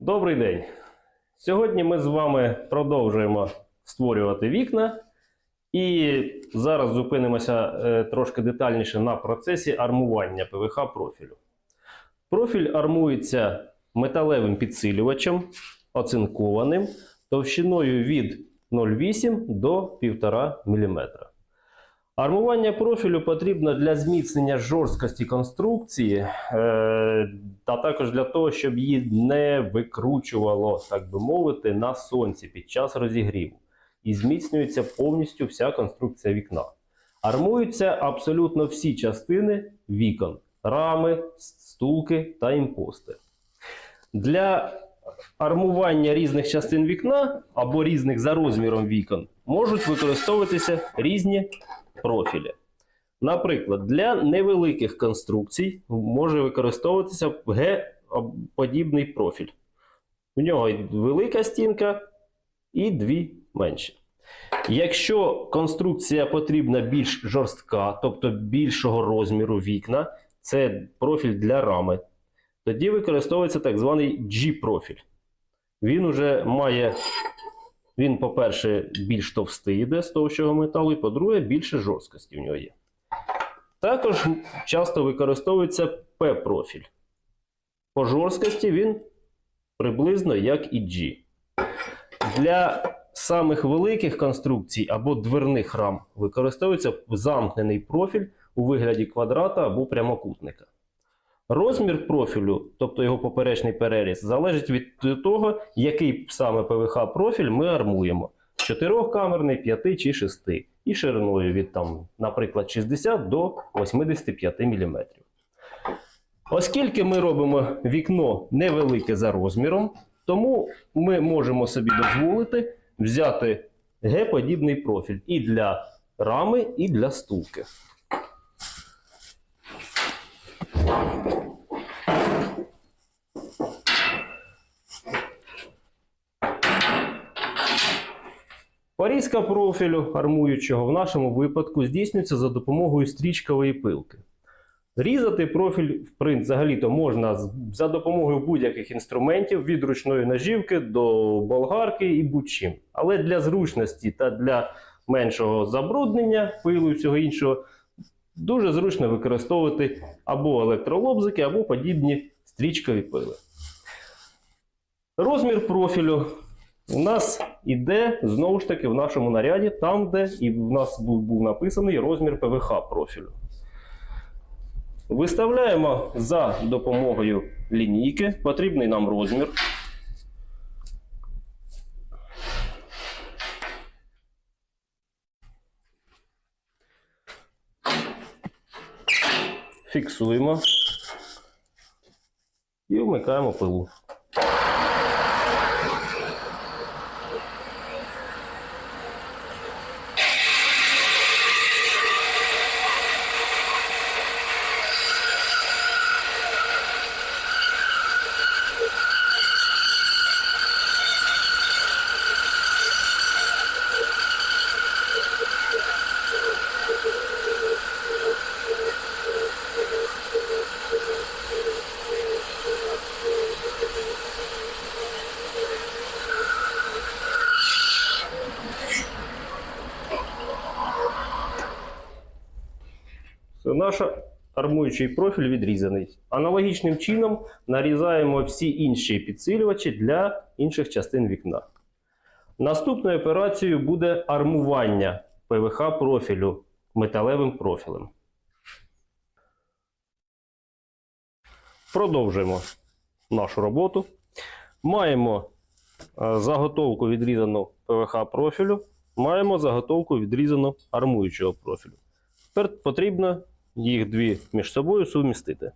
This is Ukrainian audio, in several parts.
Добрий день! Сьогодні ми з вами продовжуємо створювати вікна. І зараз зупинимося е, трошки детальніше на процесі армування ПВХ профілю. Профіль армується металевим підсилювачем, оцинкованим, товщиною від 0,8 до 1,5 мм. Армування профілю потрібно для зміцнення жорсткості конструкції, е, та також для того, щоб її не викручувало, так би мовити, на сонці під час розігріву. І зміцнюється повністю вся конструкція вікна. Армуються абсолютно всі частини вікон: рами, стулки та імпости. Для армування різних частин вікна або різних за розміром вікон можуть використовуватися різні профілі. Наприклад, для невеликих конструкцій може використовуватися Г-подібний профіль. У нього велика стінка і дві менші. Якщо конструкція потрібна більш жорстка, тобто більшого розміру вікна, це профіль для рами, тоді використовується так званий G-профіль. Він уже має він, по-перше, більш товстий йде з товщого металу, і по-друге, більше жорсткості в нього є. Також часто використовується P-профіль. По жорсткості він приблизно як і G. Для самих великих конструкцій або дверних рам використовується замкнений профіль у вигляді квадрата або прямокутника. Розмір профілю, тобто його поперечний переріз, залежить від того, який саме ПВХ профіль ми армуємо. Чотирьохкамерний, 5 чи 6. І шириною від, там, наприклад, 60 до 85 мм. Оскільки ми робимо вікно невелике за розміром, тому ми можемо собі дозволити взяти Г-подібний профіль і для рами, і для стулки. Порізка профілю армуючого в нашому випадку здійснюється за допомогою стрічкової пилки. Різати профіль, в принципі, взагалі-то можна за допомогою будь-яких інструментів, від ручної ножівки до болгарки і будь-чим. Але для зручності та для меншого забруднення пилу і всього іншого дуже зручно використовувати або електролобзики, або подібні стрічкові пили. Розмір профілю у нас іде знову ж таки в нашому наряді, там, де і в нас був, був написаний розмір ПВХ профілю. Виставляємо за допомогою лінійки потрібний нам розмір. Фіксуємо і вмикаємо пилу. Наш армуючий профіль відрізаний. Аналогічним чином нарізаємо всі інші підсилювачі для інших частин вікна. Наступною операцією буде армування ПВХ профілю металевим профілем. Продовжуємо нашу роботу. Маємо е, заготовку відрізану ПВХ профілю, маємо заготовку відрізану армуючого профілю. Тепер потрібно їх дві між собою сумістити.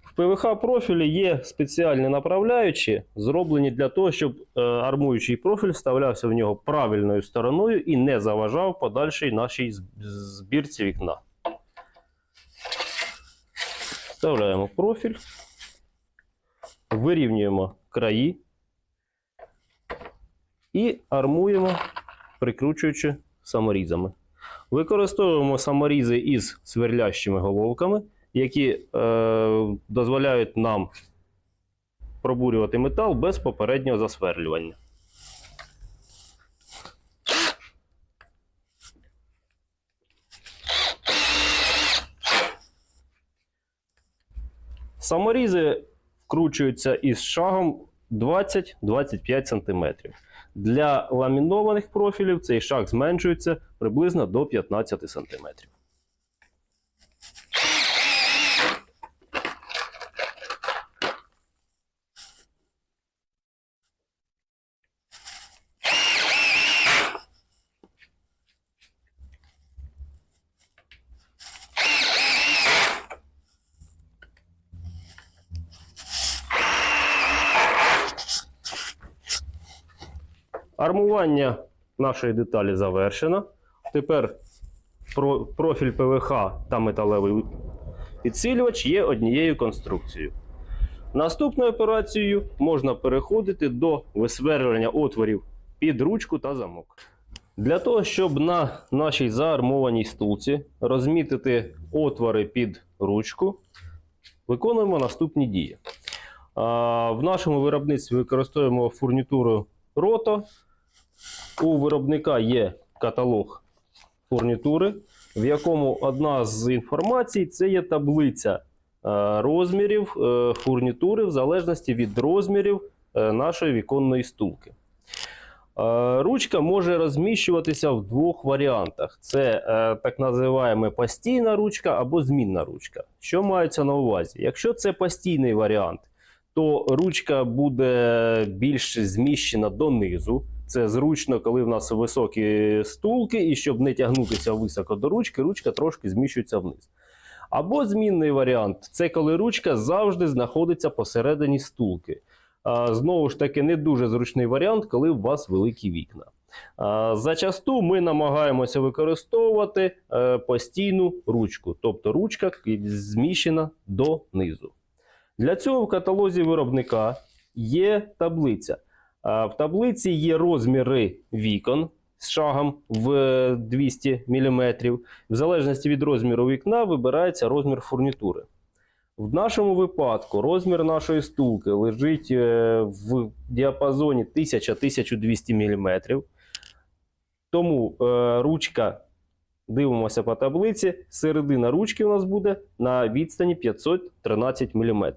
В ПВХ профілі є спеціальні направляючі, зроблені для того, щоб е, армуючий профіль вставлявся в нього правильною стороною і не заважав подальшій нашій збірці вікна. Вставляємо профіль, вирівнюємо краї і армуємо, прикручуючи саморізами. Використовуємо саморізи із сверлящими головками, які е, дозволяють нам пробурювати метал без попереднього засверлювання. Саморізи вкручуються із шагом 20-25 см. Для ламінованих профілів цей шаг зменшується приблизно до 15 см. Армування нашої деталі завершено. Тепер про- профіль ПВХ та металевий підсилювач є однією конструкцією. Наступною операцією можна переходити до висверлювання отворів під ручку та замок. Для того, щоб на нашій заармованій стулці розмітити отвори під ручку, виконуємо наступні дії. В нашому виробництві використовуємо фурнітуру Roto. У виробника є каталог фурнітури, в якому одна з інформацій це є таблиця е, розмірів е, фурнітури в залежності від розмірів е, нашої віконної стулки. Ручка може розміщуватися в двох варіантах: це так називаємо постійна ручка або змінна ручка. Що мається на увазі? Якщо це постійний варіант, то ручка буде більш зміщена донизу. Це зручно, коли в нас високі стулки, і щоб не тягнутися високо до ручки, ручка трошки зміщується вниз. Або змінний варіант це коли ручка завжди знаходиться посередині стулки. Знову ж таки, не дуже зручний варіант, коли у вас великі вікна. Зачасту ми намагаємося використовувати е, постійну ручку, тобто ручка зміщена донизу. Для цього в каталозі виробника є таблиця. А, В таблиці є розміри вікон з шагом в 200 мм. В залежності від розміру вікна вибирається розмір фурнітури. В нашому випадку розмір нашої стулки лежить е, в діапазоні 1000-1200 мм. Тому е, ручка, дивимося по таблиці, середина ручки у нас буде на відстані 513 мм.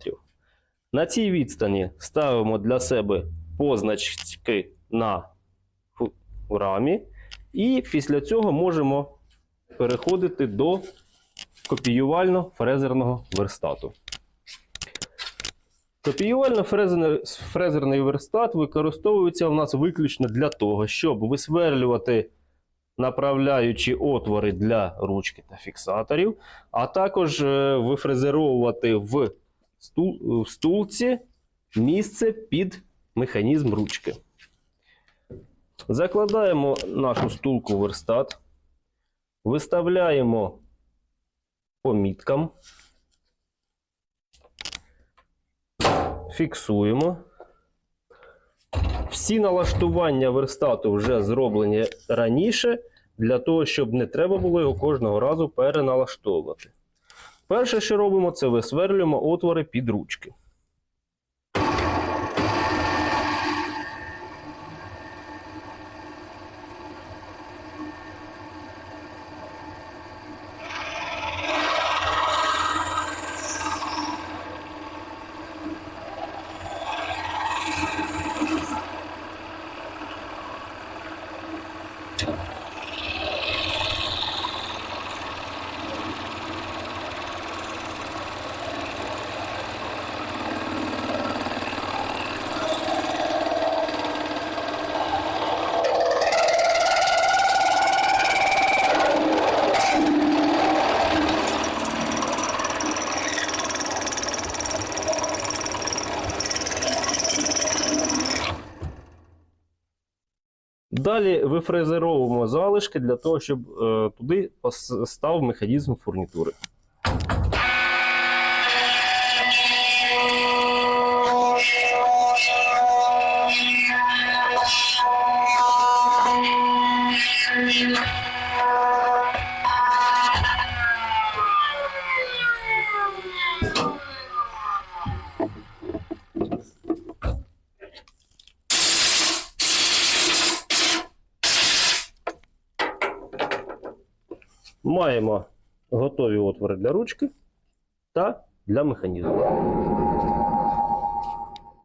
На цій відстані ставимо для себе позначки на рамі, і після цього можемо переходити до копіювально-фрезерного верстату. Копіювально-фрезерний верстат використовується у нас виключно для того, щоб висверлювати направляючі отвори для ручки та фіксаторів, а також е, вифрезеровувати в стул- в стулці місце під механізм ручки. Закладаємо нашу стулку верстат, виставляємо по міткам, фіксуємо. Всі налаштування верстату вже зроблені раніше, для того, щоб не треба було його кожного разу переналаштовувати. Перше, що робимо, це висверлюємо отвори під ручки. Далі вифрезеровуємо залишки для того, щоб е, туди став механізм фурнітури. Маємо готові отвори для ручки та для механізму.